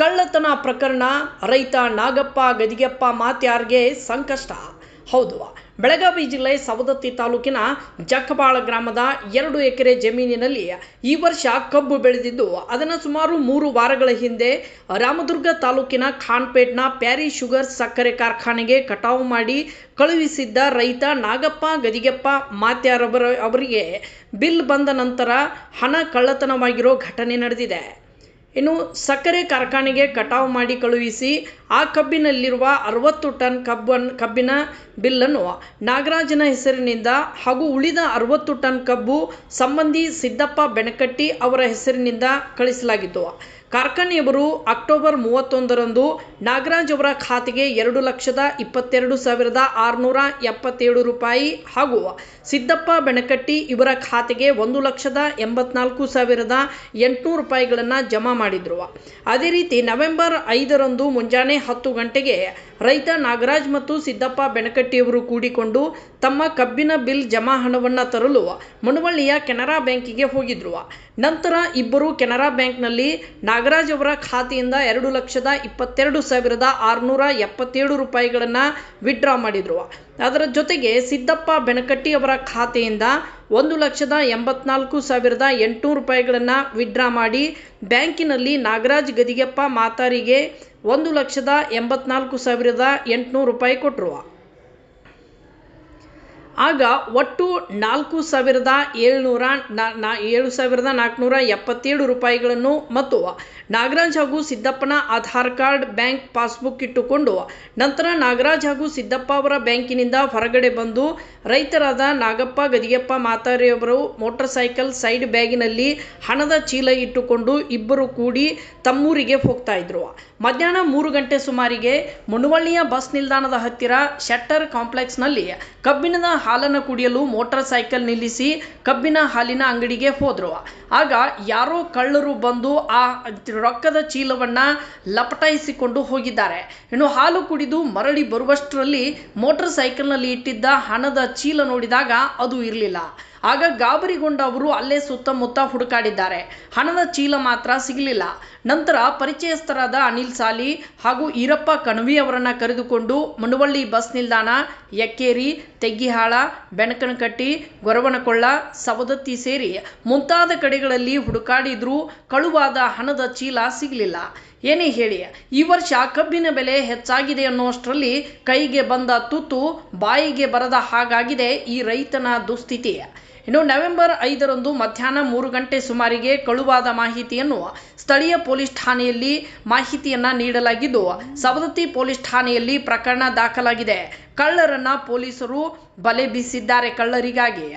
ಕಳ್ಳತನ ಪ್ರಕರಣ, ರೈತ ನಾಗಪ್ಪ, ಗದಿಗೆಪ್ಪ ಮಾತ್ಯಾರ್ಗೆ ಸಂಕಷ್ಟ. ಹೌದು, ಬೆಳಗಾವಿ ಜಿಲ್ಲೆ ಸವದತ್ತಿ ತಾಲೂಕಿನ ಜಕ್ಕಬಾಳ ಗ್ರಾಮದ ಎರಡು ಎಕರೆ ಜಮೀನಿನಲ್ಲಿ ಈ ವರ್ಷ ಕಬ್ಬು ಬೆಳೆದಿದ್ದು, ಅದನ್ನು ಸುಮಾರು ಮೂರು ವಾರಗಳ ಹಿಂದೆ ರಾಮದುರ್ಗ ತಾಲೂಕಿನ ಖಾನ್ಪೇಟ್ನ ಪ್ಯಾರಿ ಶುಗರ್ ಸಕ್ಕರೆ ಕಾರ್ಖಾನೆಗೆ ಕಟಾವು ಮಾಡಿ ಕಳುಹಿಸಿದ್ದ ರೈತ ನಾಗಪ್ಪ, ಗದಿಗೆಪ್ಪ ಮಾತ್ಯಾರವರ ಅವರಿಗೆ ಬಿಲ್ ಬಂದ ನಂತರ ಹಣ ಕಳ್ಳತನವಾಗಿರೋ ಘಟನೆ ನಡೆದಿದೆ. ಇನ್ನು ಸಕ್ಕರೆ ಕಾರ್ಖಾನೆಗೆ ಕಟಾವು ಮಾಡಿ ಕಳುಹಿಸಿ ಆ ಕಬ್ಬಿನಲ್ಲಿರುವ ಅರವತ್ತು ಟನ್ ಕಬ್ಬನ್ ಕಬ್ಬಿನ ಬಿಲ್ಲನ್ನು ನಾಗರಾಜನ ಹೆಸರಿನಿಂದ ಹಾಗೂ ಉಳಿದ ಅರವತ್ತು ಟನ್ ಕಬ್ಬು ಸಂಬಂಧಿ ಸಿದ್ದಪ್ಪ ಬೆನಕಟ್ಟಿ ಅವರ ಹೆಸರಿನಿಂದ ಕಳಿಸಲಾಗಿತ್ತು. ಕಾರ್ಖಾನೆಯವರು ಅಕ್ಟೋಬರ್ ಮೂವತ್ತೊಂದರಂದು ನಾಗರಾಜ್ ಅವರ ಖಾತೆಗೆ ಎರಡು ಲಕ್ಷದ ಇಪ್ಪತ್ತೆರಡು ಸಾವಿರದ ಆರುನೂರ ಎಪ್ಪತ್ತೇಳು ರೂಪಾಯಿ ಹಾಗೂ ಸಿದ್ದಪ್ಪ ಬೆಣಕಟ್ಟಿ ಇವರ ಖಾತೆಗೆ ಒಂದು ಲಕ್ಷದ ಎಂಬತ್ನಾಲ್ಕು ಸಾವಿರದ ಎಂಟುನೂರು ರೂಪಾಯಿಗಳನ್ನು ಜಮಾ ಮಾಡಿದ್ರು. ಅದೇ ರೀತಿ ನವೆಂಬರ್ ಐದರಂದು ಮುಂಜಾನೆ ಹತ್ತು ಗಂಟೆಗೆ ರೈತ ನಾಗರಾಜ್ ಮತ್ತು ಸಿದ್ದಪ್ಪ ಬೆನಕಟ್ಟಿಯವರು ಕೂಡಿಕೊಂಡು ತಮ್ಮ ಕಬ್ಬಿನ ಬಿಲ್ ಜಮಾ ಹಣವನ್ನು ತರಲು ಮನವಳ್ಳಿಯ ಕೆನರಾ ಬ್ಯಾಂಕಿಗೆ ಹೋಗಿದ್ರು. ನಂತರ ಇಬ್ಬರು ಕೆನರಾ ಬ್ಯಾಂಕ್ನಲ್ಲಿ ನಾಗರಾಜ್ ಅವರ ಖಾತೆಯಿಂದ ಎರಡು ಲಕ್ಷದ ಇಪ್ಪತ್ತೆರಡು ಸಾವಿರದ ಆರುನೂರ ಎಪ್ಪತ್ತೇಳು ರೂಪಾಯಿಗಳನ್ನು ವಿಡ್ರಾ ಮಾಡಿದರು. ಅದರ ಜೊತೆಗೆ ಸಿದ್ದಪ್ಪ ಬೆನಕಟ್ಟಿ ಅವರ ಖಾತೆಯಿಂದ ಒಂದು ಲಕ್ಷದ ಎಂಬತ್ನಾಲ್ಕು ಸಾವಿರದ ಎಂಟುನೂರು ರೂಪಾಯಿಗಳನ್ನು ವಿಡ್ರಾ ಮಾಡಿ ಬ್ಯಾಂಕಿನಲ್ಲಿ ನಾಗರಾಜ್ ಗದಿಗೆಪ್ಪ ಮಾತಾರಿಗೆ ಒಂದು ಲಕ್ಷದ ಎಂಬತ್ನಾಲ್ಕು ಸಾವಿರದ ಎಂಟುನೂರು ರೂಪಾಯಿ ಕೊಟ್ಟರು ಆಗ ಒಟ್ಟು ನಾಲ್ಕು ಸಾವಿರದ ಏಳ್ನೂರ ನಾ ಏಳು ಸಾವಿರದ ನಾಲ್ಕುನೂರ ಎಪ್ಪತ್ತೇಳು ರೂಪಾಯಿಗಳನ್ನು ಮತ್ತು ನಾಗರಾಜ್ ಹಾಗೂ ಸಿದ್ದಪ್ಪನ ಆಧಾರ್ ಕಾರ್ಡ್ ಬ್ಯಾಂಕ್ ಪಾಸ್ಬುಕ್ ಇಟ್ಟುಕೊಂಡು ನಂತರ ನಾಗರಾಜ್ ಹಾಗೂ ಸಿದ್ದಪ್ಪ ಅವರ ಬ್ಯಾಂಕಿನಿಂದ ಹೊರಗಡೆ ಬಂದು ರೈತರಾದ ನಾಗಪ್ಪ, ಗದಿಗೆಪ್ಪ ಮಾತಾರಿಯವರು ಮೋಟರ್ ಸೈಕಲ್ ಸೈಡ್ ಬ್ಯಾಗಿನಲ್ಲಿ ಹಣದ ಚೀಲ ಇಟ್ಟುಕೊಂಡು ಇಬ್ಬರು ಕೂಡಿ ತಮ್ಮೂರಿಗೆ ಹೋಗ್ತಾ ಇದ್ರು. ಮಧ್ಯಾಹ್ನ ಮೂರು ಗಂಟೆ ಸುಮಾರಿಗೆ ಮುನವಳ್ಳಿಯ ಬಸ್ ನಿಲ್ದಾಣದ ಹತ್ತಿರ ಶೆಟ್ಟರ್ ಕಾಂಪ್ಲೆಕ್ಸ್ನಲ್ಲಿ ಕಬ್ಬಿಣದ ಹಾಲನ್ನು ಕುಡಿಯಲು ಮೋಟಾರ್ ಸೈಕಲ್ ನಿಲ್ಲಿಸಿ ಕಬ್ಬಿನ ಹಾಲಿನ ಅಂಗಡಿಗೆ ಹೋದರು. ಆಗ ಯಾರೋ ಕಳ್ಳರು ಬಂದು ಆ ರೊಕ್ಕದ ಚೀಲವನ್ನು ಲಪಟಾಯಿಸಿಕೊಂಡು ಹೋಗಿದ್ದಾರೆ. ಇನ್ನು ಹಾಲು ಕುಡಿದು ಮರಳಿ ಬರುವಷ್ಟರಲ್ಲಿ ಮೋಟಾರ್ ಸೈಕಲ್ನಲ್ಲಿ ಇಟ್ಟಿದ್ದ ಹಣದ ಚೀಲ ನೋಡಿದಾಗ ಅದು ಇರಲಿಲ್ಲ. ಆಗ ಗಾಬರಿಗೊಂಡ ಅವರು ಅಲ್ಲೇ ಸುತ್ತಮುತ್ತ ಹುಡುಕಾಡಿದ್ದಾರೆ. ಹಣದ ಚೀಲ ಮಾತ್ರ ಸಿಗಲಿಲ್ಲ. ನಂತರ ಪರಿಚಯಸ್ಥರಾದ ಅನಿಲ್ ಸಾಲಿ ಹಾಗೂ ಈರಪ್ಪ ಕಣವಿ ಅವರನ್ನು ಕರೆದುಕೊಂಡು ಮನುವಳ್ಳಿ ಬಸ್ ನಿಲ್ದಾಣ, ಯಕ್ಕೇರಿ, ತೆಗ್ಗಿಹಾಳ, ಬೆಣಕನಕಟ್ಟಿ, ಗೊರವನಕೊಳ್ಳ, ಸವದತ್ತಿ ಸೇರಿ ಮುಂತಾದ ಕಡೆಗಳಲ್ಲಿ ಹುಡುಕಾಡಿದ್ರೂ ಕಳುವಾದ ಹಣದ ಚೀಲ ಸಿಗಲಿಲ್ಲ. ಏನೇ ಹೇಳಿ, ಈ ವರ್ಷ ಕಬ್ಬಿನ ಬೆಲೆ ಹೆಚ್ಚಾಗಿದೆ ಅನ್ನುವಷ್ಟರಲ್ಲಿ ಕೈಗೆ ಬಂದ ತುತ್ತು ಬಾಯಿಗೆ ಬರದ ಹಾಗಾಗಿದೆ ಈ ರೈತನ ದುಸ್ಥಿತಿ. ಇನ್ನು ನವೆಂಬರ್ ಐದರಂದು ಮಧ್ಯಾಹ್ನ ಮೂರು ಗಂಟೆ ಸುಮಾರಿಗೆ ಕಳುವಾದ ಮಾಹಿತಿಯನ್ನು ಸ್ಥಳೀಯ ಪೊಲೀಸ್ ಠಾಣೆಯಲ್ಲಿ ಮಾಹಿತಿಯನ್ನ ನೀಡಲಾಗಿದ್ದು, ಸವದತ್ತಿ ಪೊಲೀಸ್ ಠಾಣೆಯಲ್ಲಿ ಪ್ರಕರಣ ದಾಖಲಾಗಿದೆ. ಕಳ್ಳರನ್ನ ಪೊಲೀಸರು ಬಲೆ ಬೀಸಿದ್ದಾರೆ ಕಳ್ಳರಿಗಾಗಿ.